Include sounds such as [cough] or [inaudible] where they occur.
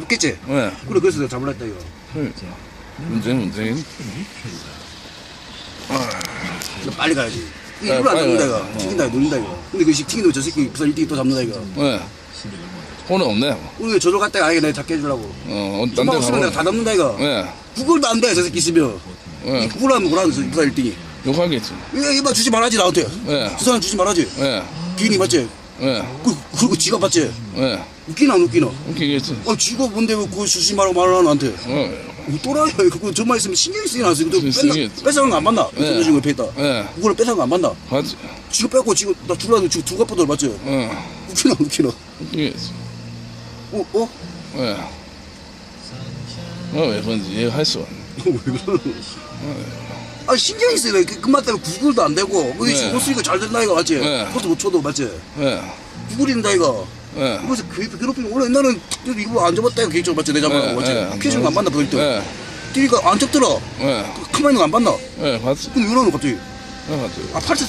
잡겠지? 예. 그래 그래서 내가 잡으라 했다 이거 그, 문제, 문제. 너 빨리 가야지 이거 야, 일부러 안 빨리 잡는다 가야 이거 돼. 튀긴다 이거 놀린다 이거 근데 그 튀긴다고 저 새끼 부산 1등이 또 잡는다 이거 예. 오늘 없네. 우리 저절 갔다가 아예 내가 잡게 해주려고 어, 딴 좀만 데 없으면 내가 다 가고. 잡는다 이거 예. 구글도 안돼저 새끼 있으면 예. 이 구글하면 뭐라는 저 부산 1등이 욕하겠지. 이거 주지 말아야지 나한테 예. 저 사람 주지 말아야지 예. 기인이 맞지? 예. 그, 그리고 지가 맞지? 예. 웃기나 안 웃기나? 웃기겠지. 아 지가 뭔데 왜 그거 주지 말라고 말을 하나 나한테 어, 뭐 또라이야 그거 저만 있으면 신경이 쓰이나 안또 신경이 뺏어- 뺏어간 거안 맞나? 예. 돈 주고 옆에 있다 예. 그거를 뺏어간 거안 맞나? 맞지. 지가 뺏고 지금 나 줄라도 지금 두 갑보다 맞지? 어, 웃기나 안 웃기나? 웃기겠지. 어? 어? 예. 어, 왜 그런지 이해할 수가 없네. [laughs] 왜 그러는 아 신경이 쓰이네 그 그만 때문에 구글도 안 되고 뭐 네. 지금 쓰니까 잘 된다 이거 맞지? 네. 그것도 못 쳐도 맞지? 예. 구글인다 이거 예. 그래서 그 괴롭히면 원래 옛날엔 이거 안 접었다 이거 개인적으로 맞지? 내 잡으라고 네, 맞지? 네. 캐시는 거안 받나 보일 때 예. 뛰니까 안 접더라 예. 가만히 있는 거안 받나? 예, 봤지. 근데 왜거 갑자기? 예, 봤지. 아 팔찌